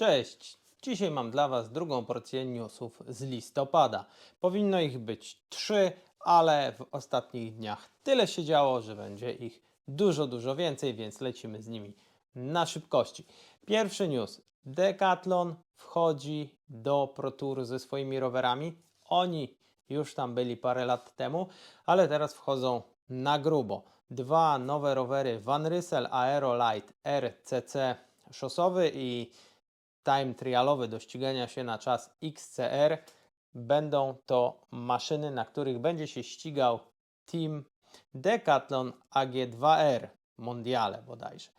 Cześć! Dzisiaj mam dla Was drugą porcję newsów z listopada. Powinno ich być trzy, ale w ostatnich dniach tyle się działo, że będzie ich dużo, dużo więcej, więc lecimy z nimi na szybkości. Pierwszy news. Decathlon wchodzi do Pro Tour ze swoimi rowerami. Oni już tam byli parę lat temu, ale teraz wchodzą na grubo. Dwa nowe rowery Van Ryssel Aero Light RCC szosowy i time trialowy do ścigania się na czas XCR. Będą to maszyny, na których będzie się ścigał team Decathlon AG2R Mondiale bodajże.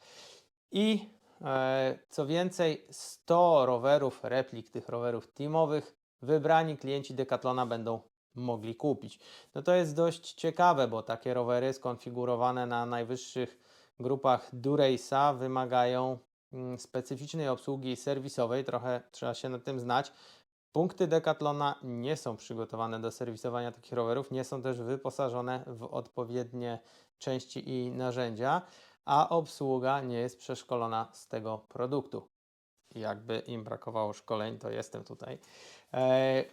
I e, co więcej, 100 rowerów, replik tych rowerów teamowych, wybrani klienci Decathlona będą mogli kupić. No to jest dość ciekawe, bo takie rowery skonfigurowane na najwyższych grupach Durace'a wymagają specyficznej obsługi serwisowej, trochę trzeba się na tym znać. Punkty Decathlona nie są przygotowane do serwisowania takich rowerów, nie są też wyposażone w odpowiednie części i narzędzia, a obsługa nie jest przeszkolona z tego produktu. Jakby im brakowało szkoleń, to jestem tutaj. E,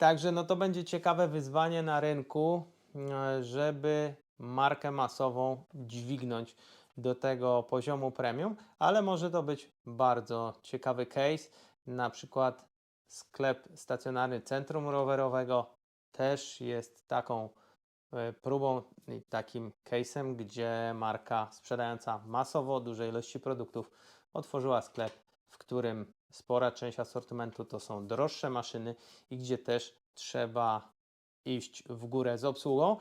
Także no to będzie ciekawe wyzwanie na rynku, e, żeby markę masową dźwignąć do tego poziomu premium, ale może to być bardzo ciekawy case. Na przykład sklep stacjonarny centrum rowerowego też jest taką e, próbą i takim case'em, gdzie marka sprzedająca masowo duże ilości produktów otworzyła sklep, w którym spora część asortymentu to są droższe maszyny i gdzie też trzeba iść w górę z obsługą.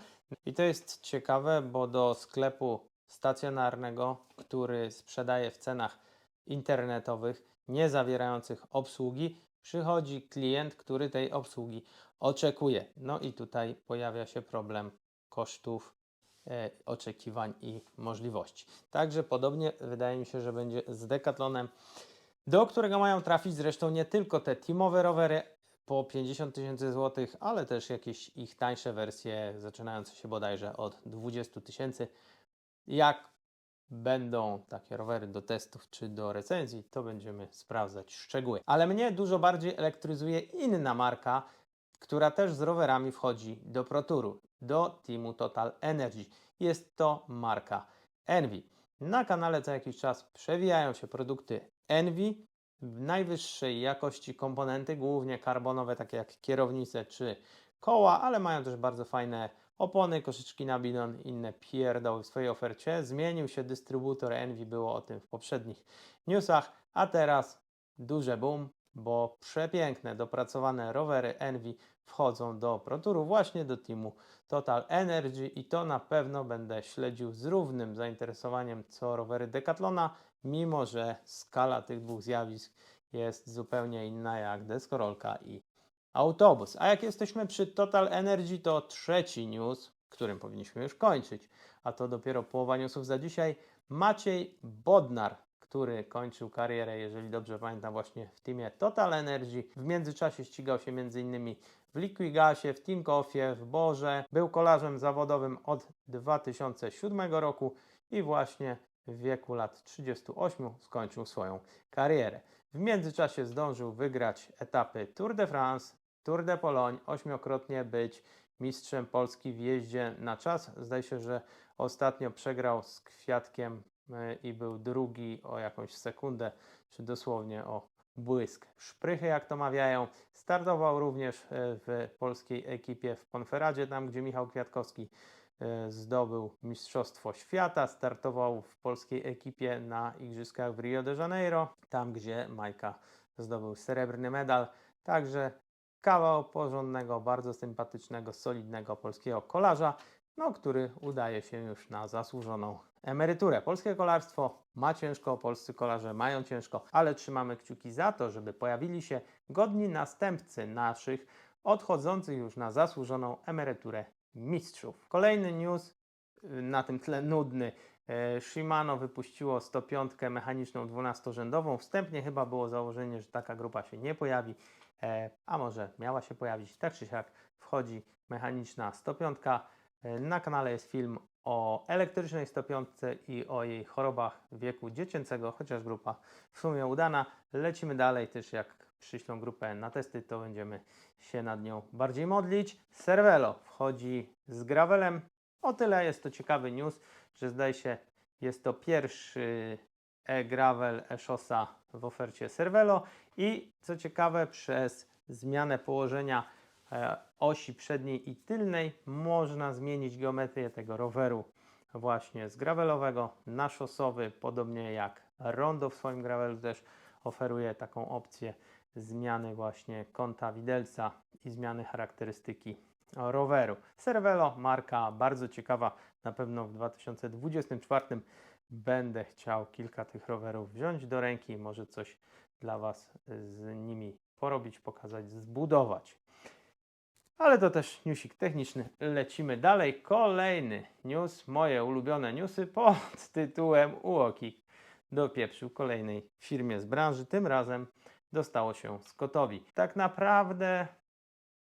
I to jest ciekawe, bo do sklepu stacjonarnego, który sprzedaje w cenach internetowych, nie zawierających obsługi, przychodzi klient, który tej obsługi oczekuje. No i tutaj pojawia się problem kosztów, e, oczekiwań i możliwości. Także podobnie wydaje mi się, że będzie z Decathlonem, do którego mają trafić zresztą nie tylko te teamowe rowery po 50 tysięcy złotych, ale też jakieś ich tańsze wersje, zaczynające się bodajże od 20 tysięcy. Jak będą takie rowery do testów czy do recenzji, to będziemy sprawdzać szczegóły. Ale mnie dużo bardziej elektryzuje inna marka, która też z rowerami wchodzi do ProTouru, do teamu Total Energy. Jest to marka Envy. Na kanale co jakiś czas przewijają się produkty Envy w najwyższej jakości komponenty, głównie karbonowe, takie jak kierownice czy koła, ale mają też bardzo fajne opony, koszyczki na bidon, inne pierdoły w swojej ofercie. Zmienił się dystrybutor Envy, było o tym w poprzednich newsach, a teraz duże boom, bo przepiękne, dopracowane rowery Envy wchodzą do ProTouru właśnie do teamu Total Energy i to na pewno będę śledził z równym zainteresowaniem co rowery Decathlona, mimo że skala tych dwóch zjawisk jest zupełnie inna jak deskorolka i autobus. A jak jesteśmy przy Total Energy, to trzeci news, którym powinniśmy już kończyć, a to dopiero połowa newsów za dzisiaj. Maciej Bodnar, który kończył karierę, jeżeli dobrze pamiętam, właśnie w teamie Total Energy. W międzyczasie ścigał się m.in. w Liquigasie, w Tinkoffie, w Borze. Był kolarzem zawodowym od 2007 roku i właśnie w wieku lat 38 skończył swoją karierę. W międzyczasie zdążył wygrać etapy Tour de France, Tour de Pologne, ośmiokrotnie być mistrzem Polski w jeździe na czas. Zdaje się, że ostatnio przegrał z Kwiatkiem e, i był drugi o jakąś sekundę, czy dosłownie o błysk. Szprychy, jak to mawiają, startował również e, w polskiej ekipie w Konferadzie, tam gdzie Michał Kwiatkowski e, zdobył Mistrzostwo Świata, startował w polskiej ekipie na Igrzyskach w Rio de Janeiro, tam gdzie Majka zdobył srebrny medal. Także kawał porządnego, bardzo sympatycznego, solidnego polskiego kolarza, no, który udaje się już na zasłużoną emeryturę. Polskie kolarstwo ma ciężko, polscy kolarze mają ciężko, ale trzymamy kciuki za to, żeby pojawili się godni następcy naszych, odchodzących już na zasłużoną emeryturę mistrzów. Kolejny news, y, na tym tle nudny. E, Shimano wypuściło 105 mechaniczną 12-rzędową. Wstępnie chyba było założenie, że taka grupa się nie pojawi, a może miała się pojawić. Tak czy siak wchodzi mechaniczna 105. E, Na kanale jest film o elektrycznej stopiątce i o jej chorobach wieku dziecięcego, chociaż grupa w sumie udana. Lecimy dalej też jak przyślą grupę na testy, to będziemy się nad nią bardziej modlić. Cervelo wchodzi z gravelem. O tyle jest to ciekawy news, że zdaje się jest to pierwszy e-gravel e-szosa w ofercie Cervelo i co ciekawe przez zmianę położenia e, osi przedniej i tylnej można zmienić geometrię tego roweru właśnie z gravelowego na szosowy, podobnie jak Rondo w swoim gravelu też oferuje taką opcję zmiany właśnie kąta widelca i zmiany charakterystyki roweru. Cervelo, marka bardzo ciekawa, na pewno w 2024 będę chciał kilka tych rowerów wziąć do ręki, może coś dla Was z nimi porobić, pokazać, zbudować. Ale to też newsik techniczny. Lecimy dalej. Kolejny news, moje ulubione newsy pod tytułem UOKiK dopieprzył kolejnej firmie z branży. Tym razem dostało się Scottowi. Tak naprawdę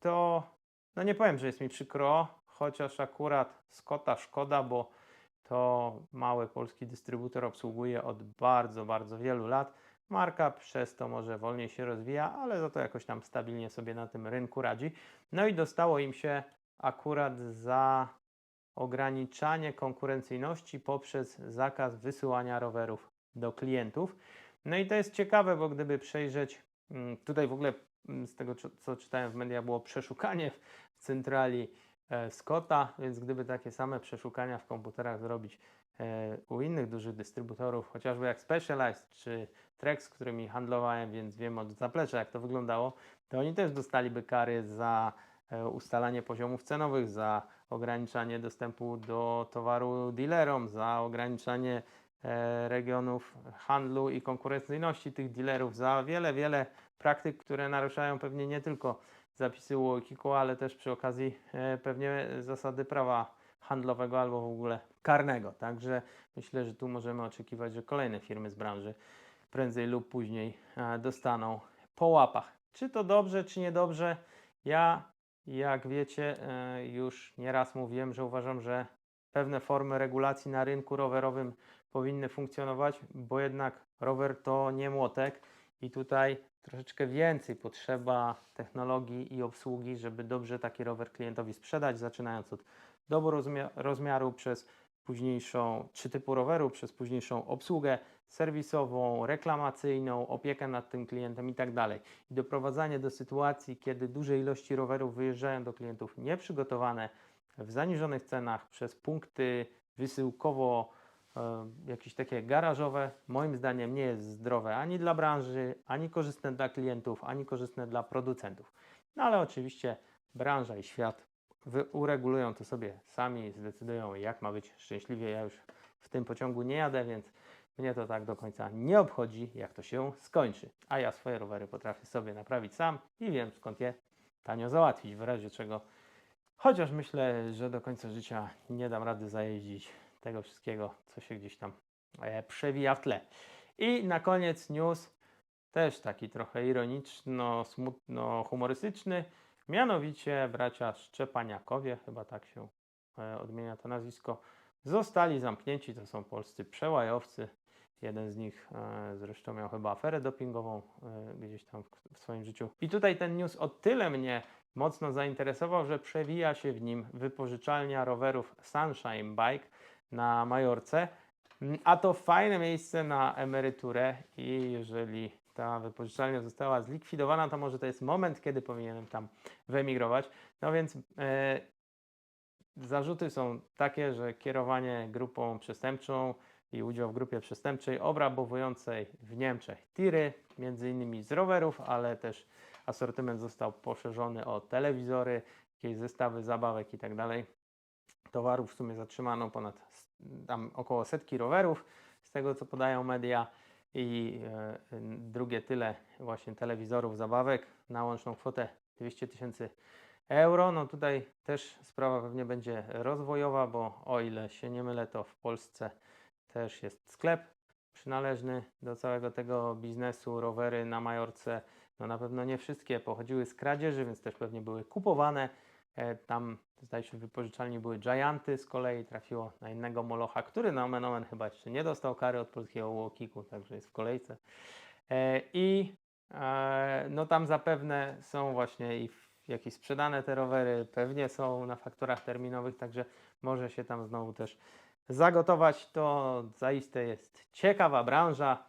to, no nie powiem, że jest mi przykro, chociaż akurat Scotta szkoda, bo to mały polski dystrybutor obsługuje od bardzo, bardzo wielu lat. Marka przez to może wolniej się rozwija, ale za to jakoś tam stabilnie sobie na tym rynku radzi. No i dostało im się akurat za ograniczanie konkurencyjności poprzez zakaz wysyłania rowerów do klientów. No i to jest ciekawe, bo gdyby przejrzeć, mm, tutaj w ogóle mm, z tego, co- czytałem w mediach, było przeszukanie w centrali Scotta, więc gdyby takie same przeszukania w komputerach zrobić e, u innych dużych dystrybutorów, chociażby jak Specialized czy Trex, z którymi handlowałem, więc wiem od zaplecza, jak to wyglądało, to oni też dostaliby kary za e, ustalanie poziomów cenowych, za ograniczanie dostępu do towaru dealerom, za ograniczanie e, regionów handlu i konkurencyjności tych dealerów, za wiele, wiele praktyk, które naruszają pewnie nie tylko zapisy UOKiK-u, ale też przy okazji e, pewnie zasady prawa handlowego albo w ogóle karnego. Także myślę, że tu możemy oczekiwać, że kolejne firmy z branży prędzej lub później e, dostaną po łapach. Czy to dobrze, czy niedobrze? Ja, jak wiecie, e, już nieraz mówiłem, że uważam, że pewne formy regulacji na rynku rowerowym powinny funkcjonować, bo jednak rower to nie młotek i tutaj troszeczkę więcej potrzeba technologii i obsługi, żeby dobrze taki rower klientowi sprzedać, zaczynając od doboru rozmia- rozmiaru przez późniejszą, czy typu roweru, przez późniejszą obsługę serwisową, reklamacyjną, opiekę nad tym klientem i tak dalej. I doprowadzanie do sytuacji, kiedy duże ilości rowerów wyjeżdżają do klientów nieprzygotowane w zaniżonych cenach przez punkty wysyłkowo jakieś takie garażowe, moim zdaniem nie jest zdrowe ani dla branży, ani korzystne dla klientów, ani korzystne dla producentów. No ale oczywiście branża i świat uregulują to sobie sami, zdecydują jak ma być szczęśliwie. Ja już w tym pociągu nie jadę, więc mnie to tak do końca nie obchodzi, jak to się skończy. A ja swoje rowery potrafię sobie naprawić sam i wiem skąd je tanio załatwić, w razie czego Chociaż myślę, że do końca życia nie dam rady zajeździć tego wszystkiego, co się gdzieś tam e, przewija w tle. I na koniec news, też taki trochę ironiczno, smutno, humorystyczny. Mianowicie bracia Szczepaniakowie, chyba tak się e, odmienia to nazwisko, zostali zamknięci. To są polscy przełajowcy. Jeden z nich e, zresztą miał chyba aferę dopingową gdzieś tam w swoim życiu. I tutaj ten news o tyle mnie mocno zainteresował, że przewija się w nim wypożyczalnia rowerów Sunshine Bike na Majorce. Mm, A to fajne miejsce na emeryturę i jeżeli ta wypożyczalnia została zlikwidowana, to może to jest moment, kiedy powinienem tam wyemigrować. No więc e, zarzuty są takie, że kierowanie grupą przestępczą i udział w grupie przestępczej obrabowującej w Niemczech tiry, między innymi z rowerów, ale też asortyment został poszerzony o telewizory, jakieś zestawy zabawek i tak. Towarów w sumie zatrzymano ponad tam około setki rowerów, z tego co podają media i e, drugie tyle właśnie telewizorów, zabawek na łączną kwotę 200 tysięcy euro. No tutaj też sprawa pewnie będzie rozwojowa, bo o ile się nie mylę, to w Polsce też jest sklep przynależny do całego tego biznesu. Rowery na Majorce, no na pewno nie wszystkie pochodziły z kradzieży, więc też pewnie były kupowane Tam zdaje się wypożyczalni były Gianty, z kolei trafiło na innego Molocha, który na omen omen chyba jeszcze nie dostał kary od polskiego Łokiku, także jest w kolejce. E, I e, no tam zapewne są właśnie i jakieś sprzedane te rowery, pewnie są na fakturach terminowych, także może się tam znowu też zagotować. To zaiste jest ciekawa branża.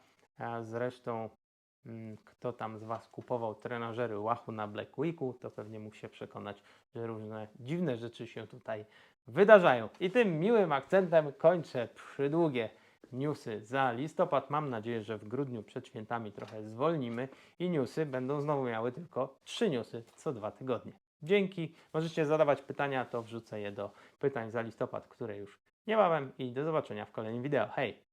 Zresztą kto tam z Was kupował trenażery Łachu na Black Weeku, to pewnie mógł się przekonać, że różne dziwne rzeczy się tutaj wydarzają. I tym miłym akcentem kończę przydługie newsy za listopad. Mam nadzieję, że w grudniu przed świętami trochę zwolnimy i newsy będą znowu miały tylko trzy newsy co dwa tygodnie. Dzięki. Możecie zadawać pytania, to wrzucę je do pytań za listopad, które już niebawem i do zobaczenia w kolejnym wideo. Hej!